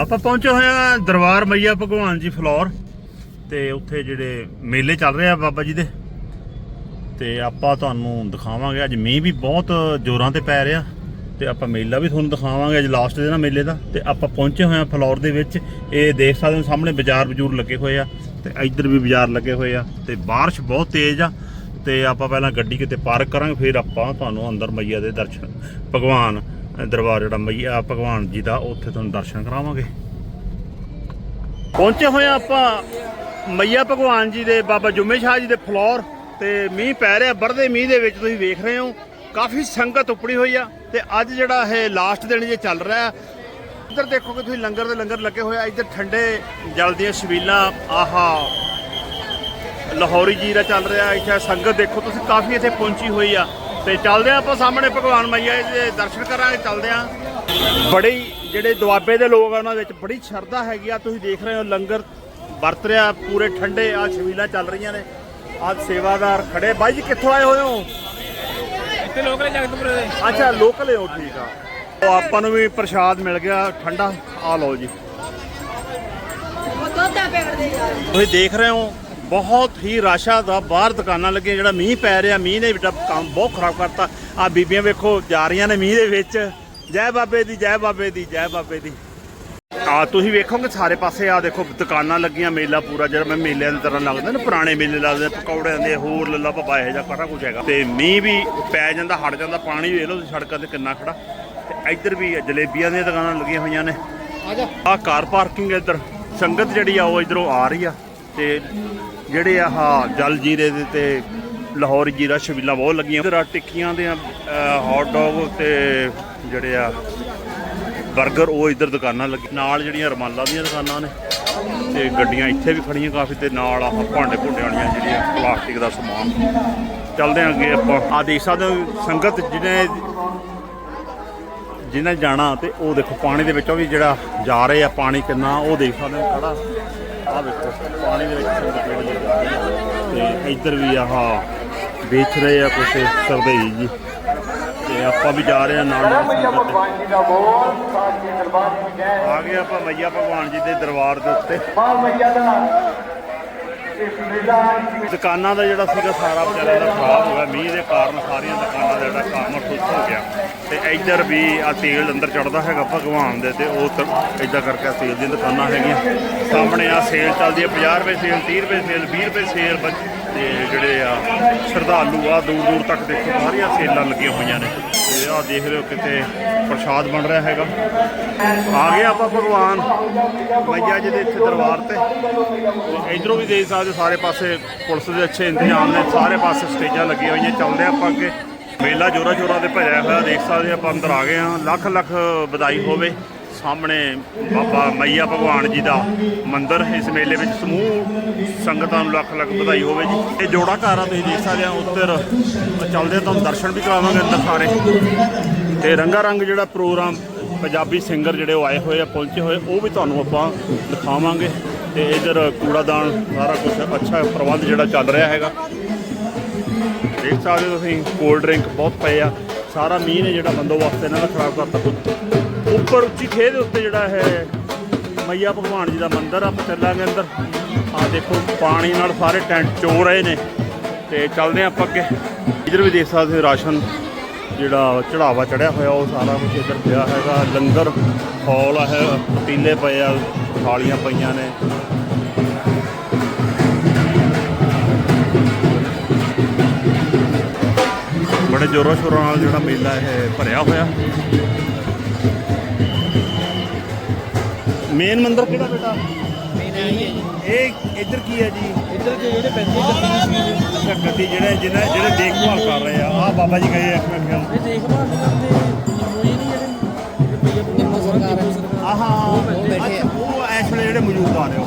ਆਪਾਂ ਪਹੁੰਚੇ ਹੋਏ ਆ ਦਰਬਾਰ ਮਈਆ ਭਗਵਾਨ ਜੀ ਫਲੋਰ ਤੇ ਉੱਥੇ ਜਿਹੜੇ ਮੇਲੇ ਚੱਲ ਰਹੇ ਆ ਬਾਬਾ ਜੀ ਦੇ। ਤੇ ਆਪਾਂ ਤੁਹਾਨੂੰ ਦਿਖਾਵਾਂਗੇ, ਅੱਜ ਮੀਂਹ ਵੀ ਬਹੁਤ ਜ਼ੋਰਾਂ ਤੇ ਪੈ ਰਿਹਾ ਤੇ ਆਪਾਂ ਮੇਲਾ ਵੀ ਤੁਹਾਨੂੰ ਦਿਖਾਵਾਂਗੇ ਅੱਜ ਲਾਸਟ ਦਿਨ ਆ ਮੇਲੇ ਦਾ। ਤੇ ਆਪਾਂ ਪਹੁੰਚੇ ਹੋਏ ਆ ਫਲੋਰ ਦੇ ਵਿੱਚ। ਇਹ ਦੇਖ ਸਕਦੇ ਹੋ ਸਾਹਮਣੇ ਬਾਜ਼ਾਰ ਬਜੂਰ ਲੱਗੇ ਹੋਏ ਆ ਤੇ ਇੱਧਰ ਵੀ ਬਾਜ਼ਾਰ ਲੱਗੇ ਹੋਏ ਆ ਤੇ ਬਾਰਿਸ਼ ਬਹੁਤ ਤੇਜ਼ ਆ ਤੇ ਆਪਾਂ ਪਹਿਲਾਂ ਗੱਡੀ ਕਿਤੇ ਪਾਰਕ ਕਰਾਂਗੇ, ਫਿਰ ਆਪਾਂ ਤੁਹਾਨੂੰ ਅੰਦਰ ਮਈਆ ਦੇ ਦਰਸ਼ਨ। ਭਗਵਾਨ ਦਰਬਾਰ ਜਿਹੜਾ ਮਈਆ ਭਗਵਾਨ ਜੀ ਦਾ ਉੱਥੇ ਤੁਹਾਨੂੰ ਦਰਸ਼ਨ ਕਰਾਵਾਂਗੇ। ਪਹੁੰਚੇ ਹੋਏ ਆ ਆਪਾਂ ਮਈਆ ਭਗਵਾਨ ਜੀ ਦੇ ਬਾਬਾ ਜੁਮੇ ਸ਼ਾਹ ਜੀ ਦੇ ਫਲੋਰ ਤੇ ਮੀਂਹ ਪੈ ਰਿਹਾ ਬਰਦੇ ਮੀਂਹ ਦੇ ਵਿੱਚ ਤੁਸੀਂ ਵੇਖ ਰਹੇ ਹੋ ਕਾਫੀ ਸੰਗਤ ਉਪੜੀ ਹੋਈ ਆ ਤੇ ਅੱਜ ਜਿਹੜਾ ਇਹ ਲਾਸਟ ਦਿਨ ਜੇ ਚੱਲ ਰਿਹਾ ਹੈ, ਇੱਧਰ ਦੇਖੋਗੇ ਤੁਸੀਂ ਲੰਗਰ ਦੇ ਲੰਗਰ ਲੱਗੇ ਹੋਏ ਆ ਇੱਧਰ ਠੰਡੇ ਜਲ ਦੀਆਂ ਛਬੀਲਾਂ ਆਹਾ ਲਾਹੌਰੀ ਜੀਰਾ ਚੱਲ ਰਿਹਾ ਇੱਥੇ ਸੰਗਤ ਦੇਖੋ ਤੁਸੀਂ ਕਾਫੀ ਇੱਥੇ ਪਹੁੰਚੀ ਹੋਈ ਆ। ਤੇ ਚੱਲਦੇ ਆ ਆਪਾਂ ਸਾਹਮਣੇ ਭਗਵਾਨ ਮਈਆ ਦੇ ਦਰਸ਼ਨ ਕਰਾਂਗੇ ਚੱਲਦੇ ਆ ਬੜੀ ਜਿਹੜੇ ਦੁਆਬੇ ਦੇ ਲੋਕ ਆ ਉਹਨਾਂ ਵਿੱਚ ਬੜੀ ਸ਼ਰਧਾ ਹੈਗੀ ਆ। ਤੁਸੀਂ ਦੇਖ ਰਹੇ ਹੋ ਲੰਗਰ ਵਰਤ ਰਿਹਾ ਪੂਰੇ ਠੰਡੇ ਆ ਛਬੀਲਾਂ ਚੱਲ ਰਹੀਆਂ ਨੇ। ਆ ਸੇਵਾਦਾਰ ਖੜੇ। ਬਾਈ ਜੀ ਕਿੱਥੋਂ ਆਏ ਹੋਏ ਹੋ? ਇੱਥੇ ਲੋਕਲ ਜਗਤਪੁਰ ਦੇ। ਅੱਛਾ ਲੋਕਲ ਹੋ ਠੀਕ ਆ। ਉਹ ਆਪਾਂ ਨੂੰ ਵੀ ਪ੍ਰਸ਼ਾਦ ਮਿਲ ਗਿਆ ਠੰਡਾ। ਆ ਲਓ ਜੀ। ਤੁਸੀਂ ਦੇਖ ਰਹੇ ਹੋ ਬਹੁਤ ਹੀ ਰਾਸ਼ਾ ਦਾ ਬਾਹਰ ਦੁਕਾਨਾਂ ਲੱਗੀਆਂ ਜਿਹੜਾ ਮੀਂਹ ਪੈ ਰਿਹਾ ਮੀਂਹ ਨੇ ਬੇਟਾ ਕੰਮ ਬਹੁਤ ਖਰਾਬ ਕਰਤਾ। ਆ ਬੀਬੀਆਂ ਵੇਖੋ ਜਾ ਰਹੀਆਂ ਨੇ ਮੀਂਹ ਦੇ ਵਿੱਚ। ਜੈ ਬਾਬੇ ਦੀ ਜੈ ਬਾਬੇ ਦੀ ਜੈ ਬਾਬੇ ਦੀ। ਆ ਤੁਸੀਂ ਵੇਖੋਗੇ ਸਾਰੇ ਪਾਸੇ ਆ ਦੇਖੋ ਦੁਕਾਨਾਂ ਲੱਗੀਆਂ ਮੇਲਾ ਪੂਰਾ ਜਿਹੜਾ ਮੈਂ ਮੇਲਿਆਂ ਦੀ ਤਰ੍ਹਾਂ ਲੱਗਦਾ ਨਾ ਪੁਰਾਣੇ ਮੇਲੇ ਲੱਗਦੇ ਪਕੌੜਿਆਂ ਦੇ ਹੋਰ ਲੱਲਾ ਪਪਾ ਇਹ ਜਿਹਾ ਕਾਟਾ ਕੁਝ ਹੈਗਾ। ਤੇ ਮੀਂਹ ਵੀ ਪੈ ਜਾਂਦਾ ਹਟ ਜਾਂਦਾ ਪਾਣੀ ਵੇਖ ਲਓ ਤੁਸੀਂ ਸੜਕਾਂ ਤੇ ਕਿੰਨਾ ਖੜਾ। ਤੇ ਇੱਧਰ ਵੀ ਜਲੇਬੀਆਂ ਦੀਆਂ ਦੁਕਾਨਾਂ ਲੱਗੀਆਂ ਹੋਈਆਂ ਨੇ। ਆ ਕਾਰ ਪਾਰਕਿੰਗ ਇੱਧਰ। ਸੰਗਤ ਜਿਹੜੀ ਆ ਉਹ ਇਧਰੋਂ ਆ ਰਹੀ ਆ। ਤੇ ਜਿਹੜੇ ਆ ਆਹ ਜਲ ਜੀਰੇ ਦੇ ਤੇ ਲਾਹੌਰ ਜੀਰਾ ਛਬੀਲਾਂ ਬਹੁਤ ਲੱਗੀਆਂ। ਇਧਰ ਟਿੱਕੀਆਂ ਦੇ ਹੌਟ ਡੌਗ ਤੇ ਜਿਹੜੇ ਆ 버ਗਰ ਉਹ ਇਧਰ ਦੁਕਾਨਾਂ ਲੱਗੀ। ਨਾਲ ਜਿਹੜੀਆਂ ਰਮਾਲਾਂ ਦੀਆਂ ਦੁਕਾਨਾਂ ਨੇ ਤੇ ਗੱਡੀਆਂ ਇੱਥੇ ਵੀ ਖੜੀਆਂ ਕਾਫੀ ਤੇ ਨਾਲ ਆਹ ਭਾਂਡੇ ਭੁੰਡੇ ਵਾਲੀਆਂ ਜਿਹੜੀਆਂ ਪਲਾਸਟਿਕ ਦਾ ਸਮਾਨ। ਚੱਲਦੇ ਹਾਂ ਅੱਗੇ ਆਪਾਂ। ਆ ਦੇਖ ਸਕਦੇ ਹੋ ਸੰਗਤ ਜਿਹਨੇ ਜਿਹਨੇ ਜਾਣਾ ਤੇ ਉਹ ਦੇਖੋ ਪਾਣੀ ਦੇ ਵਿੱਚੋਂ ਵੀ ਜਿਹੜਾ ਜਾ ਰਹੇ ਆ, ਪਾਣੀ ਕਿੰਨਾ, ਉਹ ਦੇਖ ਸਕਦੇ ਹੋ ਖੜਾ। ਆ ਵੇਖੋ ਪਾਣੀ ਦੇ ਵਿੱਚ ਸੰਗਤ ਜਿਹੜੀ ਜਾ ਰਹੀ ਆ ਤੇ ਇੱਧਰ ਵੀ ਆਹ ਵੇਚ ਰਹੇ ਆ ਕੁਛ ਸਰਦਈ ਜੀ। ਤੇ ਆਪਾਂ ਵੀ ਜਾ ਰਹੇ ਆ ਨਾਲ ਨਾਲ ਆ ਗਏ ਆਪਾਂ ਮਈਆ ਭਗਵਾਨ ਜੀ ਦੇ ਦਰਬਾਰ ਦੇ ਉੱਤੇ। ਮਾਂ ਮਈਆ ਦਾ ਦੁਕਾਨਾਂ ਦਾ ਜਿਹੜਾ ਸੀਗਾ ਸਾਰਾ ਵਿਚਾਰਾ ਦਾ ਖਰਾਬ ਹੋ ਗਿਆ। ਮੀਂਹ ਦੇ ਕਾਰਨ ਸਾਰੀਆਂ ਦੁਕਾਨਾਂ ਦਾ ਜਿਹੜਾ ਕੰਮ ਠੁੱਸ ਹੋ ਗਿਆ। ਤੇ ਇੱਧਰ ਵੀ ਆ ਤੇਲ ਅੰਦਰ ਚੜਦਾ ਹੈਗਾ ਭਗਵਾਨ ਦੇ ਤੇ ਉਹ ਤ- ਕਰਕੇ ਆਹ ਤੇਲ ਦੀਆਂ ਦੁਕਾਨਾਂ ਹੈਗੀਆਂ। ਸਾਹਮਣੇ ਆ ਸੇਲ ਚੱਲਦੀ ਹੈ 50 ਰੁਪਏ ਸੇਲ 30 ਰੁਪਏ ਸੇਲ 20 ਰੁਪਏ ਸੇਲ ਤੇ ਜਿਹੜੇ ਆ ਸ਼ਰਧਾਲੂ ਆ, ਦੂਰ ਦੂਰ ਤੱਕ ਦੇਖੋ ਸਾਰੀਆਂ ਸੇਲਾਂ ਲੱਗੀਆਂ ਹੋਈਆਂ ਨੇ। ਤੇ ਆ ਦੇਖ ਰਹੇ ਹੋ ਕਿਤੇ ਪ੍ਰਸ਼ਾਦ ਬਣ ਰਿਹਾ ਹੈਗਾ। ਆ ਗਏ ਆਪਾਂ ਭਗਵਾਨ ਮਈਆ ਜੀ ਦੇ ਇੱਥੇ ਦਰਬਾਰ ਤੇ। ਤੇ ਇਧਰੋਂ ਵੀ ਦੇਖ ਸਕਦੇ ਸਾਰੇ ਪਾਸੇ ਪੁਲਿਸ ਦੇ ਅੱਛੇ ਇੰਤਜ਼ਾਮ ਨੇ, ਸਾਰੇ ਪਾਸੇ ਸਟੇਜਾਂ ਲੱਗੀਆਂ ਹੋਈਆਂ, ਚੱਲਦੇ ਆਪਾਂ ਅੱਗੇ। ਮੇਲਾ ਜੋਰਾ ਜੋਰਾ 'ਤੇ ਭਰਿਆ ਹੋਇਆ, ਦੇਖ ਸਕਦੇ ਆਪਾਂ ਅੰਦਰ ਆ ਗਏ ਹਾਂ। ਲੱਖ ਲੱਖ ਵਧਾਈ ਹੋਵੇ। ਸਾਹਮਣੇ ਬਾਬਾ ਮਈਆ ਭਗਵਾਨ ਜੀ ਦਾ ਮੰਦਿਰ ਇਸ ਮੇਲੇ ਵਿੱਚ ਸਮੂਹ ਸੰਗਤਾਂ ਨੂੰ ਲੱਖ ਲੱਖ ਵਧਾਈ ਹੋਵੇ ਜੀ। ਇਹ ਜੋੜਾ ਘਰ ਆ, ਤੁਸੀਂ ਦੇਖ ਸਕਦੇ ਹੋ, ਉੱਧਰ ਚੱਲਦੇ ਤੁਹਾਨੂੰ ਦਰਸ਼ਨ ਵੀ ਕਰਾਵਾਂਗੇ ਅੰਦਰ ਸਾਰੇ। ਤੇ ਰੰਗਾ ਰੰਗ ਜਿਹੜਾ ਪ੍ਰੋਗਰਾਮ ਪੰਜਾਬੀ ਸਿੰਗਰ ਜਿਹੜੇ ਉਹ ਆਏ ਹੋਏ ਆ, ਪਹੁੰਚੇ ਹੋਏ, ਉਹ ਵੀ ਤੁਹਾਨੂੰ ਆਪਾਂ ਦਿਖਾਵਾਂਗੇ। ਤੇ ਇਧਰ ਕੂੜਾਦਾਨ ਸਾਰਾ ਕੁਝ ਅੱਛਾ ਪ੍ਰਬੰਧ ਜਿਹੜਾ ਚੱਲ ਰਿਹਾ ਹੈਗਾ। ਦੇਖ ਸਕਦੇ ਹੋ ਤੁਸੀਂ, ਕੋਲਡ ਡਰਿੰਕ ਬਹੁਤ ਪਏ ਆ। ਸਾਰਾ ਮੀਂਹ ਨੇ ਜਿਹੜਾ ਬੰਦੋਬਸਤ ਇਹਨਾਂ ਦਾ ਖਰਾਬ ਕਰਤਾ। ਉੱਪਰ ਉੱਚੀ ਖੇਹ ਦੇ ਉੱਤੇ ਜਿਹੜਾ ਹੈ ਮਈਆ ਭਗਵਾਨ ਜੀ ਦਾ ਮੰਦਿਰ ਆ ਆਪਾਂ ਚੱਲਾਂਗੇ ਅੰਦਰ। ਆ ਦੇਖੋ, ਪਾਣੀ ਨਾਲ ਸਾਰੇ ਟੈਂਟ ਚੋ ਰਹੇ ਨੇ ਤੇ ਚੱਲਦੇ ਹਾਂ ਆਪਾਂ ਅੱਗੇ। ਇਧਰ ਵੀ ਦੇਖ ਸਕਦੇ ਹੋ ਰਾਸ਼ਨ ਜਿਹੜਾ ਚੜਾਵਾ ਚੜਿਆ ਹੋਇਆ, ਉਹ ਸਾਰਾ ਕੁਝ ਇੱਧਰ ਪਿਆ ਹੈਗਾ। ਲੰਗਰ, ਹੌਲ ਹੈ ਪਤੀਲੇ ਪਏ ਆ, ਥਾਲੀਆਂ ਪਈਆਂ ਨੇ। ਬੜੇ ਜ਼ੋਰਾਂ ਸ਼ੋਰਾਂ ਨਾਲ ਜਿਹੜਾ ਮੇਲਾ ਇਹ ਭਰਿਆ ਹੋਇਆ। ਮੇਨ ਮੰਦਿਰ ਕਿਹੜਾ ਬੇਟਾ? ਇਹ ਇੱਧਰ ਕੀ ਹੈ ਜੀ? ਇੱਧਰ ਦੇ ਜਿਹੜੇ ਪੈਂਦੇ ਗੱਡੀ ਅੱਛਾ ਗੱਡੀ ਜਿਹੜੇ ਜਿਹਨੇ ਜਿਹੜੇ ਦੇਖਭਾਲ ਕਰ ਰਹੇ ਆ। ਆ ਬਾਬਾ ਜੀ ਗਏ ਆ ਮੇਰੇ ਖਿਆਲ ਇਹ ਦੇਖਭਾਲ ਕਰਦੇ ਜੀ ਨਹੀਂ ਜਿਹੜੇ ਨਿੰਮੋ ਸਰਕਾਰ ਆਹਾਂ ਉਹ ਬੈਠੇ ਆ। ਉਹ ਇਸ ਵੇਲੇ ਜਿਹੜੇ ਮੌਜੂਦ ਆ ਰਹੇ ਹੋ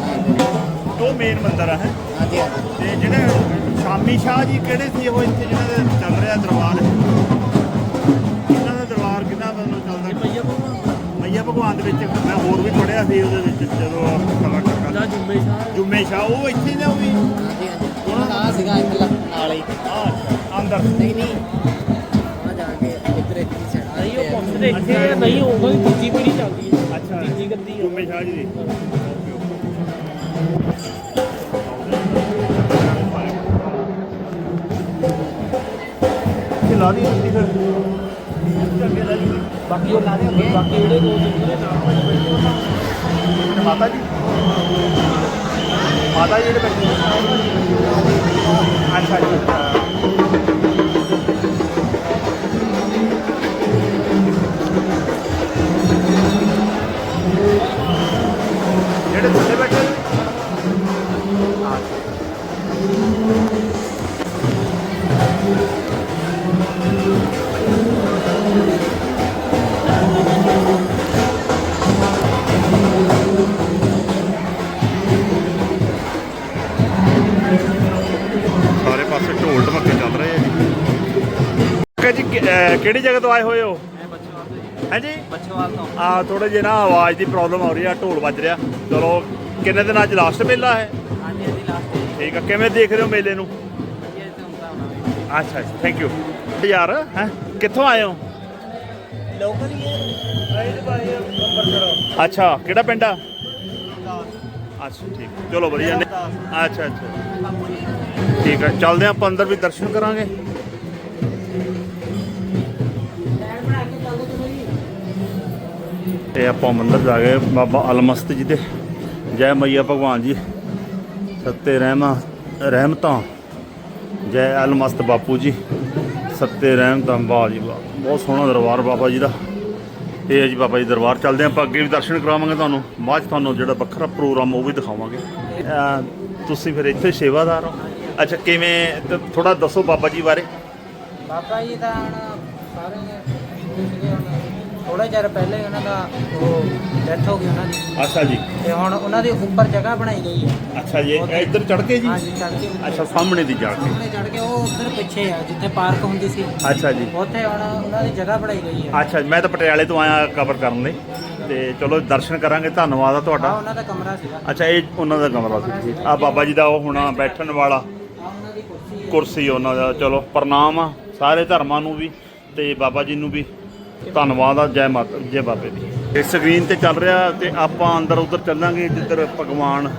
ਉਹ। ਮੇਨ ਮੰਦਿਰ ਹੈ। ਹਾਂਜੀ ਹਾਂਜੀ। ਤੇ ਜਿਹੜੇ ਸ਼ਾਮੀ ਸ਼ਾਹ ਜੀ ਕਿਹੜੇ ਸੀ ਉਹ ਇੱਥੇ ਜਿਹਨਾਂ ਦੇ ਚੱਲ ਰਿਹਾ ਦਰਬਾਰ? ਭਗਵਾਨ ਦੇ ਵਿੱਚ ਮੈਂ ਹੋਰ ਵੀ ਪੜਿਆ ਸੀ ਉਹਦੇ ਵਿੱਚ ਜਦੋਂ ਕਲਾ ਦਾ ਜੁੰਮੇ ਸ਼ਾਹ। ਜੁਮੇ ਸ਼ਾਹ ਉਹ ਇੱਥੇ ਹੀ ਨੇ ਉਹ ਵੀ? ਹਾਂਜੀ ਹਾਂਜੀ। ਉਹਨਾਂ ਦਾ ਸੀਗਾ ਇੱਕ ਨਾਲ ਹੀ। ਆ ਅੰਦਰ। ਨਹੀਂ ਨਹੀਂ। ਆ ਜਾ ਕੇ ਇੱਧਰ ਹੀ ਸਾਈਡ ਨਹੀਂ ਉਹ ਪੁੱਛਦੇ ਇੱਥੇ ਆ, ਨਹੀਂ ਹੋਊਗਾ ਵੀ ਦੂਜੀ ਪੀੜੀ ਚੱਲਦੀ ਹੈ। ਅੱਛਾ। ਤੀਜੀ ਗੱਦੀ ਜੁੰਮੇ ਸ਼ਾਹ ਜੀ ਦੀ। ਲਾ ਦੀ ਫਿਰ। ਚੰਗੇ ਲਾ ਦੀ ਬਾਕੀ ਉਹ ਬਾਕੀ ਜਿਹੜੇ ਦੋ ਜਿਹੜੇ ਨਾਲ ਮਾਤਾ ਜੀ? ਮਾਤਾ ਜੀ ਜਿਹੜੇ ਬੈਠੇ ਅੱਛਾ ਜੀ ਜਿਹੜੇ ਥੱਲੇ ਬੈਠੇ ਕਿਹੜੀ ਜਗ੍ਹਾ ਤੋਂ ਆਏ ਹੋਏ ਹੋ? ਹਾਂਜੀ ਬੱਚੋਵਾਲ ਤੋਂ ਆ ਥੋੜੇ ਜਿਹਾ ਨਾ ਆਵਾਜ਼ ਦੀ ਪ੍ਰੋਬਲਮ ਹੋ ਰਹੀ ਆ ਢੋਲ ਵੱਜ ਰਿਹਾ। ਚਲੋ ਕਿੰਨੇ ਦਿਨ ਅੱਜ ਲਾਸਟ ਮੇਲਾ ਹੈ? ਹਾਂਜੀ ਹਾਂਜੀ ਲਾਸਟ ਠੀਕ ਆ ਕਿਵੇਂ ਦੇਖ ਰਹੇ ਹੋ ਮੇਲੇ ਨੂੰ? ਵਧੀਆ ਹੋਣਾ ਅੱਛਾ ਅੱਛਾ ਥੈਂਕ ਯੂ ਯਾਰ ਹੈ? ਕਿੱਥੋਂ ਆਏ ਹੋ? ਲੋਕਲ ਹੀ ਹੈ। ਅੱਛਾ ਕਿਹੜਾ ਪਿੰਡ ਆ? ਅੱਛਾ ਠੀਕ। ਚਲੋ ਵਧੀਆ। ਨੇ ਅੱਛਾ ਅੱਛਾ। ਠੀਕ ਹੈ ਚੱਲਦੇ ਹਾਂ ਆਪਾਂ ਅੰਦਰ ਵੀ ਦਰਸ਼ਨ ਕਰਾਂਗੇ। ਤੇ ਆਪਾਂ ਮੰਦਰ ਜਾ ਗਏ ਬਾਬਾ ਅਲਮਸਤ ਜੀ ਦੇ। ਜੈ ਮਈਆ ਭਗਵਾਨ ਜੀ। ਸੱਤੇ ਰਹਿਮਾ, ਰਹਿਮਤਾਂ। ਜੈ ਅਲਮਸਤ ਬਾਪੂ ਜੀ। ਸੱਤੇ ਰਹਿਮਤਾਂ ਵਾਹ ਜੀ ਬਹੁਤ ਸੋਹਣਾ ਦਰਬਾਰ ਬਾਬਾ ਜੀ ਦਾ। ਇਹ ਹੈ ਜੀ ਬਾਬਾ ਜੀ ਦਰਬਾਰ। ਚੱਲਦੇ ਹਾਂ ਆਪਾਂ ਅੱਗੇ ਵੀ ਦਰਸ਼ਨ ਕਰਾਵਾਂਗੇ ਤੁਹਾਨੂੰ। ਬਾਅਦ 'ਚ ਤੁਹਾਨੂੰ ਜਿਹੜਾ ਵੱਖਰਾ ਪ੍ਰੋਗਰਾਮ ਉਹ ਵੀ ਦਿਖਾਵਾਂਗੇ। ਤੁਸੀਂ ਫਿਰ ਇੱਥੇ ਸੇਵਾਦਾਰ ਹੋ। ਅੱਛਾ, ਕਿਵੇਂ? ਥੋੜਾ ਦੱਸੋ ਬਾਬਾ ਜੀ ਬਾਰੇ। ਬਾਬਾ ਜੀ ਦਾ ਹੁਣ ਸਾਰੇ ਥੋੜਾ ਚਿਰ ਪਹਿਲੇ ਉਹਨਾਂ ਦਾ ਉਹ ਡੈਥ ਹੋ ਗਈ ਉਹਨਾਂ ਦੀ। ਅੱਛਾ ਜੀ। ਤੇ ਹੁਣ ਉਹਨਾਂ ਦੇ ਉੱਪਰ ਜਗ੍ਹਾ ਬਣਾਈ ਗਈ ਹੈ। ਅੱਛਾ ਜੀ ਇਹ ਇੱਧਰ ਚੜ ਕੇ ਜੀ? ਹਾਂਜੀ ਚੜ ਕੇ। ਅੱਛਾ ਸਾਹਮਣੇ ਦੀ ਜਾ ਕੇ। ਸਾਹਮਣੇ ਚੜ ਕੇ ਉਹ ਉੱਧਰ ਪਿੱਛੇ ਆ ਜਿੱਥੇ ਪਾਰਕ ਹੁੰਦੀ ਸੀ। ਅੱਛਾ ਜੀ। ਉੱਥੇ ਹੁਣ ਉਹਨਾਂ ਦੀ ਜਗ੍ਹਾ ਬਣਾਈ ਗਈ ਹੈ। ਅੱਛਾ ਮੈਂ ਤਾਂ ਪਟਿਆਲੇ ਤੋਂ ਆਇਆ ਕਵਰ ਕਰਨ ਲਈ। ਤੇ ਚਲੋ ਦਰਸ਼ਨ ਕਰਾਂਗੇ ਧੰਨਵਾਦ ਆ ਤੁਹਾਡਾ। ਉਹਨਾਂ ਦਾ ਕਮਰਾ ਸੀਗਾ। ਅੱਛਾ ਇਹ ਉਹਨਾਂ ਦਾ ਕਮਰਾ ਸੀ ਆ ਬਾਬਾ ਜੀ ਦਾ ਉਹ ਹੋਣਾ ਬੈਠਣ ਵਾਲਾ ਆ ਉਹਨਾਂ ਦੀ ਕੁਰਸੀ ਹੈ। ਕੁਰਸੀ ਉਹਨਾਂ ਦਾ। ਚਲੋ ਪ੍ਰਣਾਮ ਆ ਸਾਰੇ ਧਰਮਾਂ ਨੂੰ ਵੀ ਤੇ ਬਾਬਾ ਜੀ ਨੂੰ ਵੀ। ਧੰਨਵਾਦ ਆ, ਜੈ ਮਾਤਾ ਜੈ ਬਾਬੇ ਦੀ। ਇਹ ਸਕਰੀਨ ਤੇ ਚੱਲ ਰਿਹਾ ਤੇ ਆਪਾਂ ਅੰਦਰ ਉਧਰ ਚੱਲਾਂਗੇ, ਜਿੱਧਰ ਭਗਵਾਨ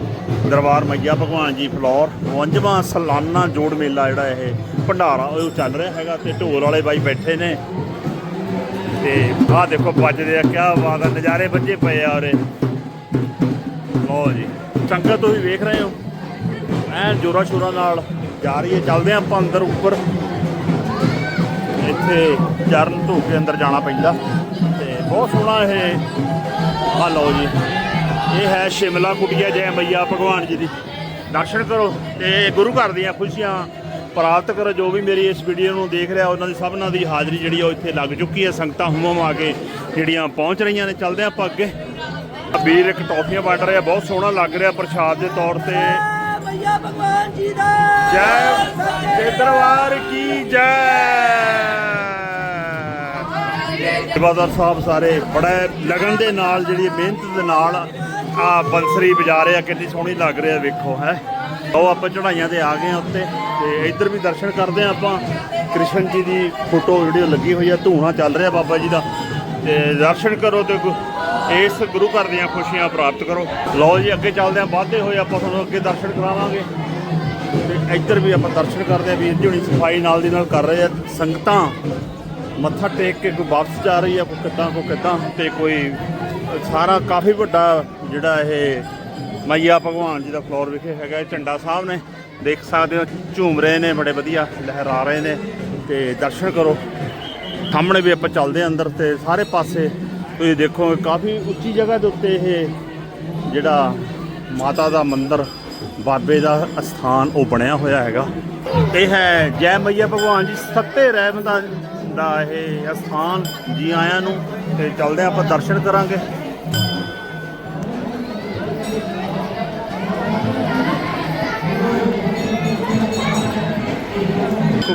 ਦਰਬਾਰ ਮਈਆ ਭਗਵਾਨ ਜੀ ਫਲੋਰ। 52ਵਾਂ ਸਾਲਾਨਾ ਜੋੜ ਮੇਲਾ ਜਿਹੜਾ ਇਹ ਭੰਡਾਰਾ, ਉਹ ਚੱਲ ਰਿਹਾ ਹੈਗਾ ਤੇ ਢੋਲ ਵਾਲੇ ਬਾਈ ਬੈਠੇ ਨੇ। ਤੇ ਆਹ ਦੇਖੋ ਵੱਜਦੇ ਆ, ਕਿਆ ਬਾਤ ਆ, ਨਜ਼ਾਰੇ ਵੱਜੇ ਪਏ ਆ ਉਰੇ। ਲਓ ਜੀ, ਸੰਗਤ ਤੁਸੀਂ ਵੇਖ ਰਹੇ ਹੋ? ਐਨ ਜੋਰਾ ਸ਼ੋਰਾ ਨਾਲ ਜਾ ਰਹੀ ਹੈ, ਚੱਲਦੇ ਹਾਂ ਆਪਾਂ ਅੰਦਰ ਉੱਪਰ। ਇੱਥੇ ਚਰਨ ਧੋ ਕੇ ਅੰਦਰ ਜਾਣਾ ਪੈਂਦਾ ਤੇ ਬਹੁਤ ਸੋਹਣਾ ਇਹ ਆ ਲਓ ਜੀ। ਇਹ ਹੈ ਸ਼ਿਮਲਾ ਕੁਟੀਆ ਜੈ ਮਈਆ ਭਗਵਾਨ ਜੀ ਦੀ। ਦਰਸ਼ਨ ਕਰੋ ਤੇ ਗੁਰੂ ਘਰ ਦੀਆਂ ਖੁਸ਼ੀਆਂ ਪ੍ਰਾਪਤ ਕਰੋ। ਜੋ ਵੀ ਮੇਰੀ ਇਸ ਵੀਡੀਓ ਨੂੰ ਦੇਖ ਰਿਹਾ, ਉਹਨਾਂ ਦੀ ਸਭਨਾਂ ਦੀ ਹਾਜ਼ਰੀ ਜਿਹੜੀ ਉਹ ਇੱਥੇ ਲੱਗ ਚੁੱਕੀ ਹੈ। ਸੰਗਤਾਂ ਹੁਮਮ ਆ ਕੇ ਜਿਹੜੀਆਂ ਪਹੁੰਚ ਰਹੀਆਂ ਨੇ। ਚੱਲਦੇ ਹਾਂ ਆਪਾਂ ਅੱਗੇ। ਵੀਰ ਇੱਕ ਟੌਫੀਆਂ ਵੰਡ ਰਿਹਾ, ਬਹੁਤ ਸੋਹਣਾ ਲੱਗ ਰਿਹਾ ਪ੍ਰਸ਼ਾਦ ਦੇ ਤੌਰ ਤੇ। ਭਈਆ ਭਗਵਾਨ ਜੀ ਦਾ। ਜੈ ਤੇ ਦਰਬਾਰ ਕੀ ਜੈ। ਇਬਾਦਤ ਸਾਹਿਬ ਸਾਰੇ ਬੜੇ ਲਗਨ ਦੇ ਨਾਲ, ਜਿਹੜੀ ਮਿਹਨਤ ਦੇ ਨਾਲ ਆ ਬੰਸਰੀ ਵਜਾ ਰਹੇ ਆ, ਕਿੰਨੀ ਸੋਹਣੀ ਲੱਗ ਰਿਹਾ ਵੇਖੋ, ਹੈ। ਉਹ ਆਪਾਂ ਚੜਾਈਆਂ ਤੇ ਆ ਗਏ ਆ ਉੱਤੇ ਤੇ ਇੱਧਰ ਵੀ ਦਰਸ਼ਨ ਕਰਦੇ ਆ ਆਪਾਂ। ਕ੍ਰਿਸ਼ਨ ਜੀ ਦੀ ਫੋਟੋ ਜਿਹੜੀ ਉਹ ਲੱਗੀ ਹੋਈ ਆ, ਧੂਣਾ ਚੱਲ ਰਿਹਾ ਬਾਬਾ ਜੀ ਦਾ। ਤੇ ਦਰਸ਼ਨ ਕਰੋ ਤੇ ਇਸ ਗੁਰੂ ਘਰ ਦੀਆਂ ਖੁਸ਼ੀਆਂ ਪ੍ਰਾਪਤ ਕਰੋ। ਲਓ ਜੀ, ਅੱਗੇ ਚੱਲਦੇ ਆ ਵਾਧੇ ਹੋਏ ਆਪਾਂ ਤੁਹਾਨੂੰ ਅੱਗੇ ਦਰਸ਼ਨ ਕਰਾਵਾਂਗੇ। ਤੇ ਇੱਧਰ ਵੀ ਆਪਾਂ ਦਰਸ਼ਨ ਕਰਦੇ ਆ ਵੀਰ ਜੀ ਹੁਣੀ ਸਫ਼ਾਈ ਨਾਲ ਦੀ ਨਾਲ ਕਰ ਰਹੇ ਆ। ਸੰਗਤਾਂ ਮੱਥਾ ਟੇਕ ਕੇ ਕੋਈ ਵਾਪਸ ਜਾ ਰਹੀ ਆ, ਕੋਈ ਕਿੱਦਾਂ ਕੋਈ ਕਿੱਦਾਂ? ਤੇ ਕੋਈ ਸਾਰਾ ਕਾਫੀ ਵੱਡਾ ਜਿਹੜਾ ਇਹ ਮਈਆ ਭਗਵਾਨ ਜੀ ਦਾ ਫਲੋਰ ਵਿਖੇ ਹੈਗਾ। ਝੰਡਾ ਸਾਹਿਬ ਨੇ ਦੇਖ ਸਕਦੇ ਹੋ, ਝੂਮ ਰਹੇ ਨੇ, ਬੜੇ ਵਧੀਆ ਲਹਿਰਾ ਰਹੇ ਨੇ। ਤੇ ਦਰਸ਼ਨ ਕਰੋ। ਸਾਹਮਣੇ ਵੀ ਆਪਾਂ ਚੱਲਦੇ ਆ ਅੰਦਰ ਤੇ ਸਾਰੇ ਪਾਸੇ ਤੁਸੀਂ ਦੇਖੋਗੇ ਕਾਫੀ ਉੱਚੀ ਜਗ੍ਹਾ ਦੇ ਉੱਤੇ ਇਹ ਜਿਹੜਾ ਮਾਤਾ ਦਾ ਮੰਦਿਰ, ਬਾਬੇ ਦਾ ਅਸਥਾਨ, ਉਹ ਬਣਿਆ ਹੋਇਆ ਹੈਗਾ। ਇਹ ਹੈ ਜੈ ਮਈਆ ਭਗਵਾਨ ਜੀ, ਸੱਤੇ ਰਹਿਮਤਾਂ ਦਾ ਇਹ ਅਸਥਾਨ ਜੀ ਆਇਆਂ ਨੂੰ। ਤੇ ਚੱਲਦੇ ਹਾਂ ਆਪਾਂ, ਦਰਸ਼ਨ ਕਰਾਂਗੇ।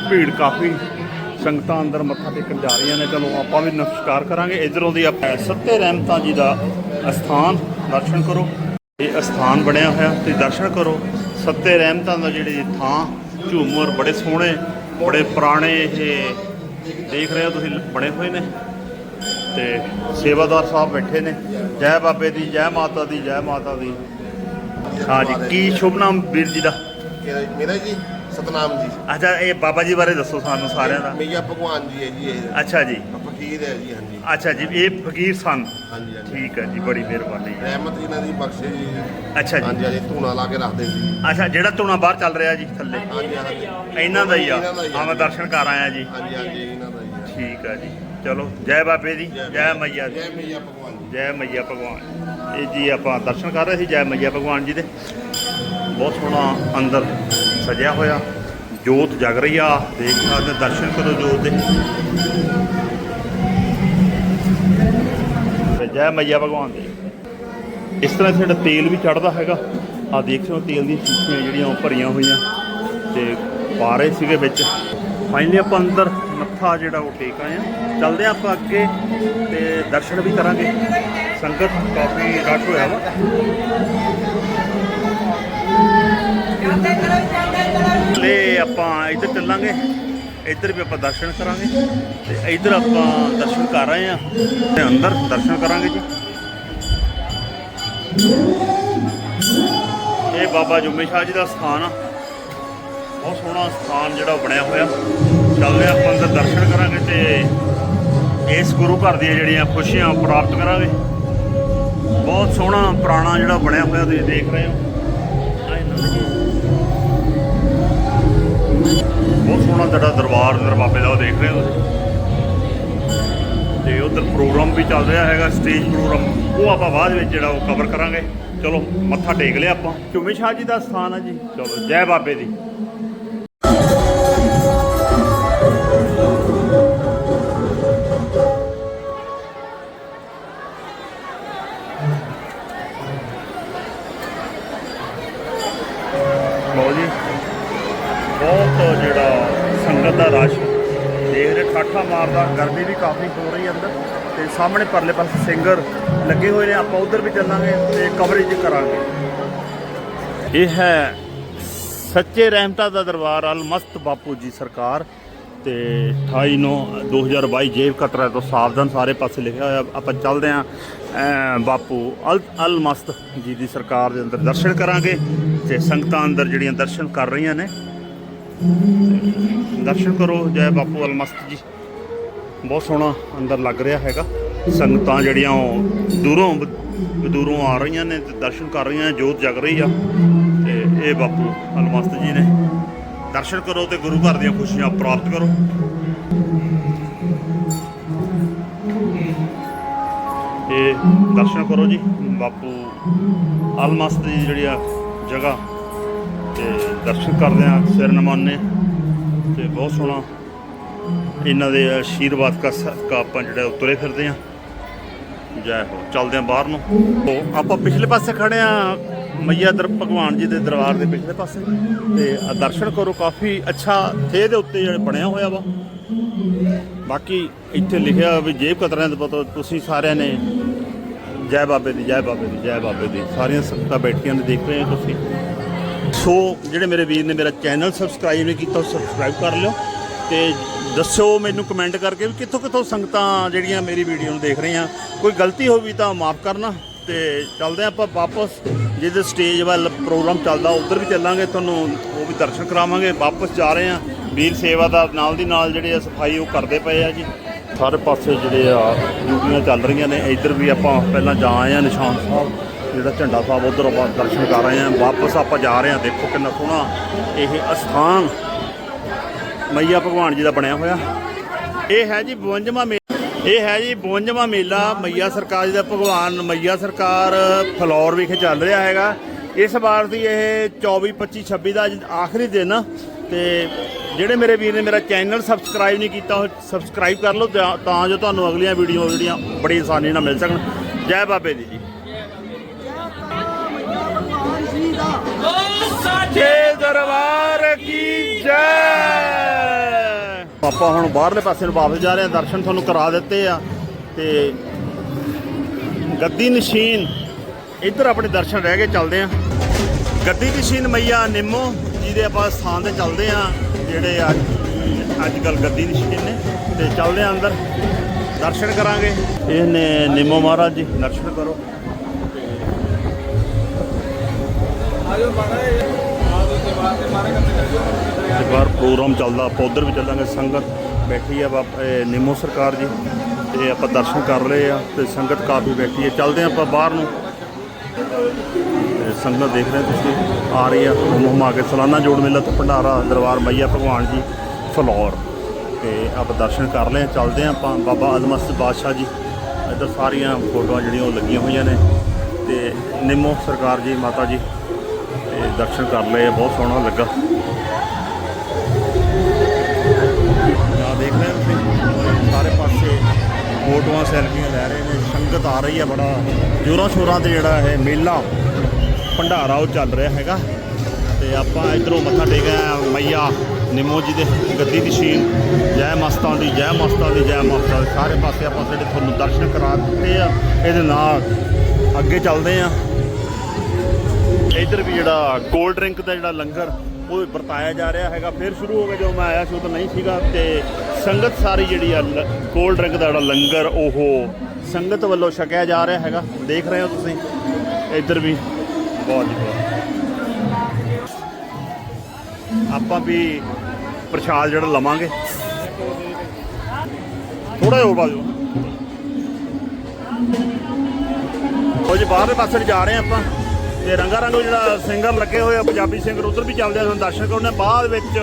ਭੀੜ ਕਾਫੀ ਸੰਗਤਾਂ ਅੰਦਰ ਮੱਥਾ ਟੇਕਣ ਜਾ ਰਹੀਆਂ ਨੇ, ਚਲੋ ਆਪਾਂ ਵੀ ਨਮਸਕਾਰ ਕਰਾਂਗੇ। ਇਧਰੋਂ ਦੀ ਆਪਾਂ ਸੱਤੇ ਰਹਿਮਤਾਂ ਜੀ ਦਾ ਅਸਥਾਨ ਦਰਸ਼ਨ ਕਰੋ। ਇਹ ਅਸਥਾਨ ਬਣਿਆ ਹੋਇਆ ਤੇ ਦਰਸ਼ਨ ਕਰੋ। ਸੱਤੇ ਰਹਿਮਤਾਂ ਦਾ ਜਿਹੜੀ ਥਾਂ, ਝੂਮਰ ਬੜੇ ਸੋਹਣੇ, ਬੜੇ ਪੁਰਾਣੇ ਇਹ ਦੇਖ ਰਹੇ ਹੋ ਤੁਸੀਂ, ਬਣੇ ਹੋਏ ਨੇ। ਤੇ ਸੇਵਾਦਾਰ ਸਾਹਿਬ ਬੈਠੇ ਨੇ। ਜੈ ਬਾਬੇ ਦੀ, ਜੈ ਮਾਤਾ ਦੀ, ਜੈ ਮਾਤਾ ਦੀ। ਹਾਂਜੀ ਕੀ ਸ਼ੁਭ ਨਾਮ ਵੀਰ ਜੀ ਦਾ? ਮੇਰਾ ਜੀ ਸਤਨਾਮ ਜੀ। ਅੱਛਾ ਇਹ ਬਾਬਾ ਜੀ ਬਾਰੇ ਦੱਸੋ ਸਾਨੂੰ ਸਾਰਿਆਂ ਦਾ। ਮਈਆ ਭਗਵਾਨ ਜੀ ਹੈ ਜੀ ਇਹ। ਅੱਛਾ ਜੀ। ਫਕੀਰ ਹੈ ਜੀ ਹਾਂਜੀ। ਅੱਛਾ ਜੀ ਇਹ ਫਕੀਰ ਸਨ। ਹਾਂਜੀ ਹਾਂਜੀ। ਠੀਕ ਹੈ ਜੀ ਬੜੀ ਮਿਹਰਬਾਨੀ। ਰਹਿਮਤ ਇਹਨਾਂ ਦੀ ਬਖਸ਼ੇ ਜੀ। ਅੱਛਾ ਜੀ। ਹਾਂਜੀ ਹਾਂਜੀ ਧੂਣਾ ਲਾ ਕੇ ਰੱਖਦੇ ਸੀ ਅੱਛਾ ਜਿਹੜਾ ਧੂਣਾ ਬਾਹਰ ਚੱਲ ਰਿਹਾ ਜੀ ਥੱਲੇ। ਹਾਂਜੀ ਹਾਂਜੀ। ਇਹਨਾਂ ਦਾ ਹੀ ਆ। ਇਹਨਾਂ ਦਾ ਹੀ ਆ। ਆ। ਮੈਂ ਦਰਸ਼ਨ ਕਰ ਆਇਆ ਜੀ। ਹਾਂਜੀ ਹਾਂਜੀ ਇਹਨਾਂ ਦਾ ਜੀ ਹੈ। ਠੀਕ ਆ ਜੀ। ਚਲੋ ਜੈ ਬਾਬੇ ਦੀ ਜੈ। ਮਈਆ ਦੀ। ਜੈ ਮਈਆ ਭਗਵਾਨ ਜੀ। ਜੈ ਮਈਆ ਭਗਵਾਨ। ਇਹ ਜੀ ਆਪਾਂ ਦਰਸ਼ਨ ਕਰ ਰਹੇ ਸੀ ਜੈ ਮਈਆ ਭਗਵਾਨ ਜੀ ਦੇ। ਬਹੁਤ ਸੋਹਣਾ ਅੰਦਰ ਸਜਿਆ ਹੋਇਆ, ਜੋਤ ਜਗ ਰਹੀ ਆ, ਦੇਖ ਸਕਦੇ ਦਰਸ਼ਨ ਕਰੋ ਜੋਤ ਦੇ। ਤੇ ਜੈ ਮਈਆ ਭਗਵਾਨ ਦੀ। ਇਸ ਤਰ੍ਹਾਂ ਸਾਡਾ ਤੇਲ ਵੀ ਚੜਦਾ ਹੈਗਾ ਆ ਦੇਖ ਸਕਦੇ ਹੋ ਤੇਲ ਦੀਆਂ ਸ਼ੀਸ਼ੀਆਂ ਜਿਹੜੀਆਂ ਉਹ ਭਰੀਆਂ ਹੋਈਆਂ, ਤੇ ਪਾ ਰਹੇ ਸੀਗੇ ਵਿੱਚ। ਫਾਈਨਲੀ ਆਪਾਂ ਅੰਦਰ ਮੱਥਾ ਜਿਹੜਾ ਉਹ ਟੇਕ ਆਏ ਆ ਚੱਲਦੇ ਆ ਆਪਾਂ ਅੱਗੇ ਤੇ ਦਰਸ਼ਨ ਵੀ ਕਰਾਂਗੇ। ਸੰਗਤ ਕਾਫੀ ਰਸ਼ ਹੋਇਆ ਵਾ। ਲੈ ਆਪਾਂ ਇੱਧਰ ਚੱਲਾਂਗੇ। ਇੱਧਰ ਵੀ ਆਪਾਂ ਦਰਸ਼ਨ ਕਰਾਂਗੇ। ਤੇ ਇੱਧਰ ਆਪਾਂ ਦਰਸ਼ਨ ਕਰ ਰਹੇ ਆ। ਤੇ ਅੰਦਰ ਦਰਸ਼ਨ ਕਰਾਂਗੇ ਜੀ। ਇਹ ਬਾਬਾ ਜੁਮੇ ਸ਼ਾਹ ਜੀ ਦਾ ਸਥਾਨ ਆ। ਬਹੁਤ ਸੋਹਣਾ ਸਥਾਨ ਜਿਹੜਾ ਬਣਿਆ ਹੋਇਆ। ਚੱਲਦੇ ਆਪਾਂ ਅੰਦਰ ਦਰਸ਼ਨ ਕਰਾਂਗੇ ਤੇ ਇਸ ਗੁਰੂ ਘਰ ਦੀਆਂ ਜਿਹੜੀਆਂ ਖੁਸ਼ੀਆਂ ਪ੍ਰਾਪਤ ਕਰਾਂਗੇ। ਬਹੁਤ ਸੋਹਣਾ ਪੁਰਾਣਾ ਜਿਹੜਾ ਬਣਿਆ ਹੋਇਆ ਤੁਸੀਂ ਦੇਖ ਰਹੇ ਹੋ। ਆਹ ਇਹਨਾਂ ਸੋਹਣਾ ਤੁਹਾਡਾ ਦਰਬਾਰ ਅੰਦਰ ਬਾਬੇ ਦਾ ਉਹ ਦੇਖ ਰਹੇ ਹੋ ਤੁਸੀਂ? ਤੇ ਉਧਰ ਪ੍ਰੋਗਰਾਮ ਵੀ ਚੱਲ ਰਿਹਾ ਹੈਗਾ ਸਟੇਜ ਪ੍ਰੋਗਰਾਮ। ਉਹ ਆਪਾਂ ਬਾਅਦ ਵਿੱਚ ਜਿਹੜਾ ਉਹ ਕਵਰ ਕਰਾਂਗੇ। ਚਲੋ ਮੱਥਾ ਟੇਕ ਲਿਆ ਆਪਾਂ। ਝੁਮੇ ਸ਼ਾਹ ਜੀ ਦਾ ਸਥਾਨ ਹੈ ਜੀ। ਚਲੋ ਜੈ ਬਾਬੇ ਦੀ। ਮਾਰਦਾ ਗਰਮੀ ਵੀ ਕਾਫੀ ਹੋ ਰਹੀ ਹੈ ਅੰਦਰ ਤੇ ਸਾਹਮਣੇ ਪਰਲੇ ਪਾਸੇ ਸਿੰਗਰ ਲੱਗੇ ਹੋਏ ਨੇ। ਆਪਾਂ ਉਧਰ ਵੀ ਚੱਲਾਂਗੇ ਤੇ ਕਵਰੇਜ ਕਰਾਂਗੇ। ਇਹ ਹੈ ਸੱਚੇ ਰਹਿਮਤਾ ਦਾ ਦਰਬਾਰ ਅਲਮਸਤ ਬਾਪੂ ਜੀ ਸਰਕਾਰ ਤੇ 28 9 2022 ਜੇਬ ਕਤਰਾ ਤੋਂ ਸਾਵਧਾਨ ਸਾਰੇ ਪਾਸੇ ਲਿਖਿਆ ਹੋਇਆ। ਆਪਾਂ ਚੱਲਦੇ ਆਂ ਬਾਪੂ ਅਲ ਅਲ ਮਸਤ ਜੀ ਦੀ ਸਰਕਾਰ ਦੇ ਅੰਦਰ ਦਰਸ਼ਨ ਕਰਾਂਗੇ ਤੇ ਸੰਗਤਾਂ ਅੰਦਰ ਜਿਹੜੀਆਂ ਦਰਸ਼ਨ ਕਰ ਰਹੀਆਂ ਨੇ। ਦਰਸ਼ਨ ਕਰੋ, ਜੈ ਬਾਪੂ ਅਲ ਮਸਤ ਜੀ। ਬਹੁਤ ਸੋਹਣਾ ਅੰਦਰ ਲੱਗ ਰਿਹਾ ਹੈਗਾ। ਸੰਗਤਾਂ ਜਿਹੜੀਆਂ ਉਹ ਦੂਰੋਂ ਬ- ਦੂਰੋਂ ਆ ਰਹੀਆਂ ਨੇ ਤੇ ਦਰਸ਼ਨ ਕਰ ਰਹੀਆਂ ਜੋਤ ਜਗ ਰਹੀ ਆ। ਤੇ ਇਹ ਬਾਪੂ ਅਲਮਸਤ ਜੀ ਨੇ। ਦਰਸ਼ਨ ਕਰੋ ਤੇ ਗੁਰੂ ਘਰ ਦੀਆਂ ਖੁਸ਼ੀਆਂ ਪ੍ਰਾਪਤ ਕਰੋ। ਇਹ ਦਰਸ਼ਨ ਕਰੋ ਜੀ, ਬਾਪੂ ਅਲ ਜੀ ਜਿਹੜੀ ਆ ਜਗ੍ਹਾ। ਤੇ ਦਰਸ਼ਨ ਕਰਦੇ ਆ ਸਿਰ ਨਮਾਨੇ। ਤੇ ਬਹੁਤ ਸੋਹਣਾ ਇਹਨਾਂ ਦੇ ਆਸ਼ੀਰਵਾਦ ਕਾ ਸਦਕਾ ਆਪਾਂ ਜਿਹੜਾ ਉਹ ਤੁਰੇ ਫਿਰਦੇ ਆ ਜੈ ਹੋ। ਚੱਲਦੇ ਆ ਬਾਹਰ ਨੂੰ। ਉਹ ਆਪਾਂ ਪਿਛਲੇ ਪਾਸੇ ਖੜੇ ਆ ਮਈਆ ਦਰ, ਭਗਵਾਨ ਜੀ ਦੇ ਦਰਬਾਰ ਦੇ ਪਿਛਲੇ ਪਾਸੇ। ਤੇ ਆਹ ਦਰਸ਼ਨ ਕਰੋ, ਕਾਫੀ ਅੱਛਾ ਥੇ ਦੇ ਉੱਤੇ ਜਿਹੜਾ ਬਣਿਆ ਹੋਇਆ ਵਾ। ਬਾਕੀ ਇੱਥੇ ਲਿਖਿਆ ਵੀ ਜੇਬ ਕਤਰਿਆਂ ਦੇ ਪਤਾ ਤੁਸੀਂ ਸਾਰਿਆਂ ਨੇ ਜੈ ਬਾਬੇ ਦੀ, ਜੈ ਬਾਬੇ ਦੀ, ਜੈ ਬਾਬੇ ਦੀ। ਸਾਰੀਆਂ ਸੰਗਤਾਂ ਬੈਠੀਆਂ ਨੇ, ਦੇਖ ਰਹੇ ਹੋ ਤੁਸੀਂ। ਸੋ ਜਿਹੜੇ ਮੇਰੇ ਵੀਰ ਨੇ ਮੇਰਾ ਚੈਨਲ ਸਬਸਕ੍ਰਾਈਬ ਨਹੀਂ ਕੀਤਾ ਸਬਸਕ੍ਰਾਈਬ ਕਰ ਲਿਓ। ਤੇ ਦੱਸਿਓ ਮੈਨੂੰ ਕਮੈਂਟ ਕਰਕੇ ਵੀ ਕਿੱਥੋਂ ਕਿੱਥੋਂ ਸੰਗਤਾਂ ਜਿਹੜੀਆਂ ਮੇਰੀ ਵੀਡੀਓ ਨੂੰ ਦੇਖ ਰਹੀਆਂ। ਕੋਈ ਗਲਤੀ ਹੋ ਵੀ ਤਾਂ ਮਾਫ ਕਰਨਾ ਤੇ ਚੱਲਦੇ ਆਪਾਂ ਵਾਪਸ। ਜਿਹਦੇ ਸਟੇਜ ਵੱਲ ਪ੍ਰੋਗਰਾਮ ਚੱਲਦਾ, ਉਧਰ ਵੀ ਚੱਲਾਂਗੇ, ਤੁਹਾਨੂੰ ਉਹ ਵੀ ਦਰਸ਼ਨ ਕਰਾਵਾਂਗੇ। ਵਾਪਸ ਜਾ ਰਹੇ ਆ ਵੀਰ ਸੇਵਾ ਦਾ ਨਾਲ ਦੀ ਨਾਲ ਜਿਹੜੇ ਆ ਸਫ਼ਾਈ ਉਹ ਕਰਦੇ ਪਏ ਆ ਜੀ। ਸਾਰੇ ਪਾਸੇ ਜਿਹੜੇ ਆ ਡਿਊਟੀਆਂ ਚੱਲ ਰਹੀਆਂ ਨੇ। ਇੱਧਰ ਵੀ ਆਪਾਂ ਪਹਿਲਾਂ ਜਾ ਆਏ ਆ ਨਿਸ਼ਾਨ ਸਾਹਿਬ, ਜਿਹੜਾ ਝੰਡਾ ਸਾਹਿਬ, ਉਧਰ ਆਪਾਂ ਦਰਸ਼ਨ ਕਰ ਰਹੇ ਆ ਵਾਪਸ ਆਪਾਂ ਜਾ ਰਹੇ ਆ ਦੇਖੋ ਕਿੰਨਾ ਸੋਹਣਾ ਇਹ ਅਸਥਾਨ ਮਈਆ ਭਗਵਾਨ ਜੀ ਦਾ ਬਣਿਆ ਹੋਇਆ। ਇਹ ਹੈ ਜੀ 52ਵਾਂ ਮੇਲਾ ਇਹ ਹੈ ਜੀ 52ਵਾਂ ਮੇਲਾ ਮਈਆ ਸਰਕਾਰ ਜੀ ਦਾ ਭਗਵਾਨ ਮਈਆ ਸਰਕਾਰ ਫਲੋਰ ਵਿਖੇ ਚੱਲ ਰਿਹਾ ਹੈਗਾ। ਇਸ ਵਾਰ ਦੀ ਇਹ 24 25 26 ਦਾ ਆਖਰੀ ਦਿਨ ਤੇ ਜਿਹੜੇ ਮੇਰੇ ਵੀਰ ਨੇ ਮੇਰਾ ਚੈਨਲ ਸਬਸਕ੍ਰਾਈਬ ਨਹੀਂ ਕੀਤਾ ਉਹ ਸਬਸਕ੍ਰਾਈਬ ਕਰ ਲਓ ਤਾਂ- ਤਾਂ ਜੋ ਤੁਹਾਨੂੰ ਅਗਲੀਆਂ ਵੀਡੀਓ ਜਿਹੜੀਆਂ ਬੜੀ ਆਸਾਨੀ ਨਾਲ ਮਿਲ ਸਕਣ। ਜੈ ਬਾਬੇ ਦੀ ਜੀ। ਸਾਚੇ ਦਰਬਾਰ ਕੀ ਜੈ। ਆਪਾਂ ਹੁਣ ਬਾਹਰਲੇ ਪਾਸੇ ਨੂੰ ਵਾਪਸ ਜਾ ਰਹੇ ਆ, ਦਰਸ਼ਨ ਤੁਹਾਨੂੰ ਕਰਾ ਦਿੱਤੇ ਆ ਤੇ ਗੱਦੀ ਨਸ਼ੀਨ, ਇੱਧਰ ਆਪਣੇ ਦਰਸ਼ਨ ਰਹਿ ਗਏ, ਚੱਲਦੇ ਆ। ਗੱਦੀ ਨਸ਼ੀਨ ਮਈਆ ਨਿੰਮੋ, ਜਿਹਦੇ ਆਪਾਂ ਸਥਾਨ ਤੇ ਚੱਲਦੇ ਆ, ਜਿਹੜੇ ਅੱਜ ਅੱਜ ਕੱਲ ਗੱਦੀ ਨਸ਼ੀਨ ਨੇ, ਤੇ ਚੱਲਦੇ ਆ ਅੰਦਰ। ਦਰਸ਼ਨ ਕਰਾਂਗੇ। ਇਹ ਨੇ ਨਿੰਮੋ ਮਹਾਰਾਜ ਜੀ। ਦਰਸ਼ਨ ਕਰੋ। ਤੇ ਬਾਹਰ ਪ੍ਰੋਗਰਾਮ ਚੱਲਦਾ, ਆਪਾਂ ਉਧਰ ਵੀ ਚੱਲਾਂਗੇ, ਸੰਗਤ ਬੈਠੀ ਆ ਬਾਪ- ਨਿੰਮੋ ਸਰਕਾਰ ਜੀ, ਤੇ ਆਪਾਂ ਦਰਸ਼ਨ ਕਰ ਰਹੇ ਆ, ਤੇ ਸੰਗਤ ਕਾਫੀ ਬੈਠੀ ਹੈ ਚੱਲਦੇ ਆ ਆਪਾਂ ਬਾਹਰ ਨੂੰ। ਤੇ ਸੰਗਤ ਦੇਖ ਰਹੇ ਤੁਸੀਂ, ਆ ਰਹੀ ਆ ਹੁਮਾ ਕੇ ਸਲਾਨਾ ਜੋੜ ਮੇਲਾ ਤੇ ਭੰਡਾਰਾ, ਦਰਬਾਰ ਮਈਆ ਭਗਵਾਨ ਜੀ, ਫਲੌਰ। ਤੇ ਆਪਾਂ ਦਰਸ਼ਨ ਕਰ ਲਏ ਆ, ਚੱਲਦੇ ਆ ਆਪਾਂ, ਬਾਬਾ ਅਦਮਸਤ ਬਾਦਸ਼ਾਹ ਜੀ। ਇੱਧਰ ਸਾਰੀਆਂ ਫੋਟੋਆਂ ਜਿਹੜੀਆਂ ਉਹ ਲੱਗੀਆਂ ਹੋਈਆਂ ਨੇ। ਤੇ ਨਿੰਮੋ ਸਰਕਾਰ ਜੀ, ਮਾਤਾ ਜੀ ਦਰਸ਼ਨ ਕਰ ਲਏ, ਬਹੁਤ ਸੋਹਣਾ ਲੱਗਾ। ਆ ਦੇਖ ਰਹੇ ਤੁਸੀਂ? ਸਾਰੇ ਪਾਸੇ ਫੋਟੋਆਂ, ਸੈਲਫੀਆਂ ਲੈ ਰਹੇ ਨੇ। ਸੰਗਤ ਆ ਰਹੀ ਹੈ ਬੜਾ। ਜੋਰਾਂ ਸ਼ੋਰਾਂ ਤੇ ਜਿਹੜਾ ਇਹ ਮੇਲਾ, ਭੰਡਾਰਾ ਉਹ ਚੱਲ ਰਿਹਾ ਹੈਗਾ। ਤੇ ਆਪਾਂ ਇਧਰੋਂ ਮੱਥਾ ਟੇਕਿਆ ਮਈਆ ਨਿਮੋ ਜੀ ਦੇ ਗੱਦੀ ਦੀ ਸ਼ੀਨ। ਜੈ ਮਸਤਾਂ ਦੀ, ਜੈ ਮਸਤਾਂ ਦੀ, ਜੈ ਮਸਤਾਂ ਦੀ। ਸਾਰੇ ਪਾਸੇ ਆਪਾਂ ਜਿਹੜੇ ਤੁਹਾਨੂੰ ਦਰਸ਼ਨ ਕਰਾ ਦਿੱਤੇ ਆ। ਇਹਦੇ ਨਾਲ ਅੱਗੇ ਚੱਲਦੇ ਆ ਇੱਧਰ ਵੀ ਜਿਹੜਾ ਕੋਲਡ ਡਰਿੰਕ ਦਾ ਜਿਹੜਾ ਲੰਗਰ, ਉਹ ਵਰਤਾਇਆ ਜਾ ਰਿਹਾ ਹੈਗਾ। ਫਿਰ ਸ਼ੁਰੂ ਹੋ ਗਿਆ ਜਦੋਂ ਮੈਂ ਆਇਆ ਸੀ, ਉਦੋਂ ਨਹੀਂ ਸੀਗਾ। ਤੇ ਸੰਗਤ ਸਾਰੀ ਜਿਹੜੀ ਆ ਕੋਲਡ ਡਰਿੰਕ ਦਾ ਜਿਹੜਾ ਲੰਗਰ, ਉਹ ਸੰਗਤ ਵੱਲੋਂ ਛਕਿਆ ਜਾ ਰਿਹਾ ਹੈਗਾ। ਦੇਖ ਰਹੇ ਹੋ ਤੁਸੀਂ? ਇੱਧਰ ਵੀ ਬਹੁਤ ਜੀ ਆਪਾਂ ਵੀ ਪ੍ਰਸ਼ਾਦ ਜਿਹੜਾ ਲਵਾਂਗੇ। ਥੋੜਾ ਜਿਹਾ ਹੋਰ ਬਾਜੂ ਉਹ ਜੀ ਬਾਹਰਲੇ ਪਾਸੇ ਜਾ ਰਹੇ ਹਾਂ ਆਪਾਂ। ਤੇ ਰੰਗਾ ਰੰਗ ਜਿਹੜਾ ਸਿੰਗਰ ਲੱਗੇ ਹੋਏ ਆ, ਪੰਜਾਬੀ ਸਿੰਗਰ ਉਧਰ ਵੀ ਚੱਲਦੇ ਆ, ਤੁਹਾਨੂੰ ਦਰਸ਼ਨ ਕਰਾਉਣੇ ਬਾਅਦ ਵਿੱਚ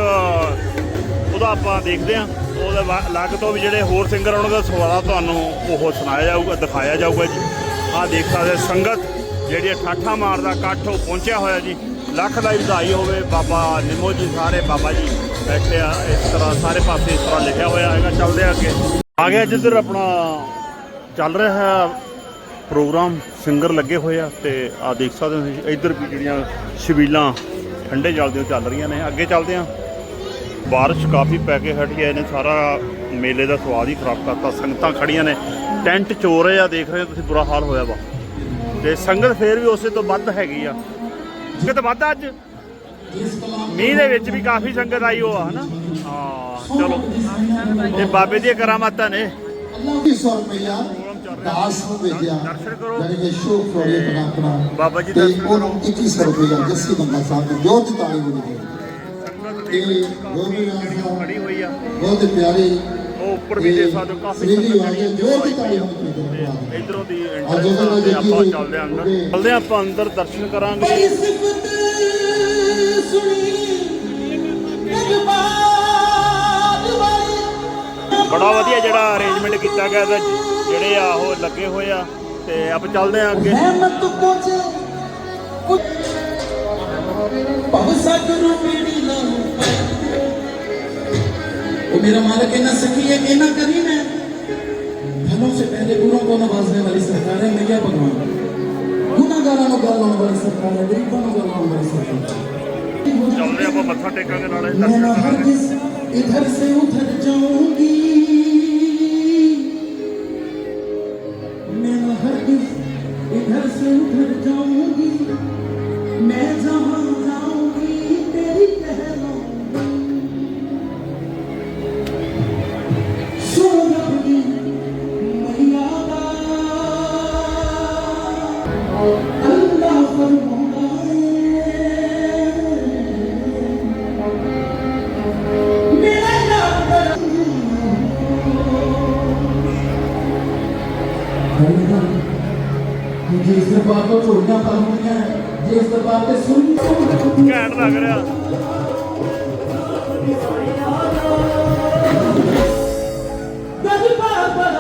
ਉਹਦਾ ਆਪਾਂ ਦੇਖਦੇ ਆ, ਉਹਦੇ ਬਾ- ਅਲੱਗ ਤੋਂ ਵੀ ਜਿਹੜੇ ਹੋਰ ਸਿੰਗਰ ਆਉਣਗੇ ਸਵਾਲਾ ਤੁਹਾਨੂੰ ਉਹ ਸੁਣਾਇਆ ਜਾਊਗਾ, ਦਿਖਾਇਆ ਜਾਊਗਾ ਜੀ। ਆਹ ਦੇਖ ਸਕਦੇ ਸੰਗਤ, ਜਿਹੜੀ ਠਾਠਾ ਮਾਰਦਾ ਇਕੱਠ, ਉਹ ਪਹੁੰਚਿਆ ਹੋਇਆ ਜੀ। ਲੱਖ ਦਾ ਵਧਾਈ ਹੋਵੇ ਬਾਬਾ ਨਿੰਮੋ ਜੀ, ਸਾਰੇ ਬਾਬਾ ਜੀ ਬੈਠੇ ਆ, ਇਸ ਤਰ੍ਹਾਂ ਸਾਰੇ ਪਾਸੇ ਇਸ ਤਰ੍ਹਾਂ ਲਿਖਿਆ ਹੋਇਆ ਹੈਗਾ, ਚੱਲਦੇ ਆ ਅੱਗੇ। ਆ ਗਿਆ ਜਿੱਧਰ ਆਪਣਾ ਚੱਲ ਰਿਹਾ ਹੈ ਪ੍ਰੋਗਰਾਮ ਸਿੰਗਰ ਲੱਗੇ ਹੋਏ ਆ ਤੇ ਆ ਦੇਖ ਸਕਦੇ ਹੋ ਤੁਸੀਂ, ਇੱਧਰ ਵੀ ਜਿਹੜੀਆਂ ਛਬੀਲਾਂ ਠੰਡੇ ਜਲ ਦੀਆਂ ਚੱਲ ਰਹੀਆਂ ਨੇ। ਅੱਗੇ ਚੱਲਦੇ ਆ ਬਾਰਿਸ਼ ਕਾਫੀ ਪੈ ਕੇ ਹਟੀ ਹੈ ਇਹਨੇ ਸਾਰਾ ਮੇਲੇ ਦਾ ਸਵਾਦ ਹੀ ਖਰਾਬ ਕਰਤਾ। ਸੰਗਤਾਂ ਖੜੀਆਂ ਨੇ, ਟੈਂਟ ਚੋ ਰਹੇ ਆ, ਦੇਖ ਰਹੇ ਹੋ ਤੁਸੀਂ, ਬੁਰਾ ਹਾਲ ਹੋਇਆ ਵਾ। ਤੇ ਸੰਗਤ ਫੇਰ ਵੀ ਉਸੇ ਤੋਂ ਵੱਧ ਹੈਗੀ ਆ। ਸੰਗਤ ਵੱਧ ਅੱਜ? ਮੀਂਹ ਦੇ ਵਿੱਚ ਵੀ ਕਾਫੀ ਸੰਗਤ ਆਈ ਹੋ ਆ ਹਨਾ? ਹਾਂ, ਚਲੋ। ਇਹ ਬਾਬੇ ਦੀਆਂ ਕਰਾਮਾਤਾਂ ਨੇ। ਅੱਲਾਹ ਰੁਪਇਆ ਦਾਸ ਨੂੰ ਭੇਜਿਆ। ਯਾਨੀ ਕਿ ਸ਼ੋਕ ਫਰੋਲੇ ਬਣਾ ਆਪਣਾ ਬਾਬਾ ਜੀ ਦਰਸ਼ਨ ਕਰੋ। ਉਹਨੂੰ 2100 ਰੁਪਇਆ ਜੱਸੀ ਬੰਦਾ ਸਾਹਿਬ ਨੂੰ ਜੋ ਤਾਲੀ ਸੰਗਤ ਇਹ ਦੇਖ ਲਓ ਗੋਬੀ ਜਿਹੜੀ ਉਹ ਖੜੀ ਹੋਈ ਆ। ਬਹੁਤ ਪਿਆਰੀ ਉਹ ਉੱਪਰ ਵੀ ਦੇ ਸਕਦੇ ਕਾਫੀ ਸੰਗਤ ਜੋ ਦੀ ਆਈ ਤਾਲੀ ਹੋਈ ਇਧਰੋਂ ਦੀ ਐਂਟਰ ਤੇ ਆਪਾਂ ਚੱਲਦੇ ਆਂ ਅੰਦਰ। ਚੱਲਦੇ ਆਪਾਂ ਅੰਦਰ ਦਰਸ਼ਨ ਕਰਾਂਗੇ। ਬੜਾ ਵਧੀਆ ਜਿਹੜਾ ਅਰੇਂਜਮੈਂਟ ਕੀਤਾ ਗਿਆ ਇਹਦਾ। ਜਿਹੜੇ ਆ ਉਹ ਲੱਗੇ ਹੋਏ ਆ ਤੇ ਆਪਾਂ ਚੱਲਦੇ ਆਂ ਅੱਗੇ ਰਹਿਮਤ ਪਹੁੰਚੇ ਭਵ ਸਾਗਰ ਪੀੜੀ ਲਾ ओ मेरा मालिक है ना सखी है कि ना करी मैं धनों से पहले गुणों को नवाजने वाली सरकार है मैया भगवान गुनागारों को गल वाली सरकार है गरीबों को गल वाली सरकार है ਚੱਲਦੇ ਆਪਾਂ ਮੱਥਾ ਟੇਕਾਂਗੇ ਨਾਲੇ मैं ਦਰਸ਼ਨ ना ਕਰਾਂਗੇ हरगिज इधर से उधर जाऊंगी you. ਜਿਸ ਦਰਬਾਰ ਤੋਂ ਝੋਲੀਆਂ ਪਾਉਂਦੀਆਂ ਜਿਸ ਦਰਬਾਰ ਤੇ ਸੁਣੀ ਤੋਂ ਘੈਂਟ ਲੱਗ ਰਿਹਾ। ਗਜ ਪਾਪਾ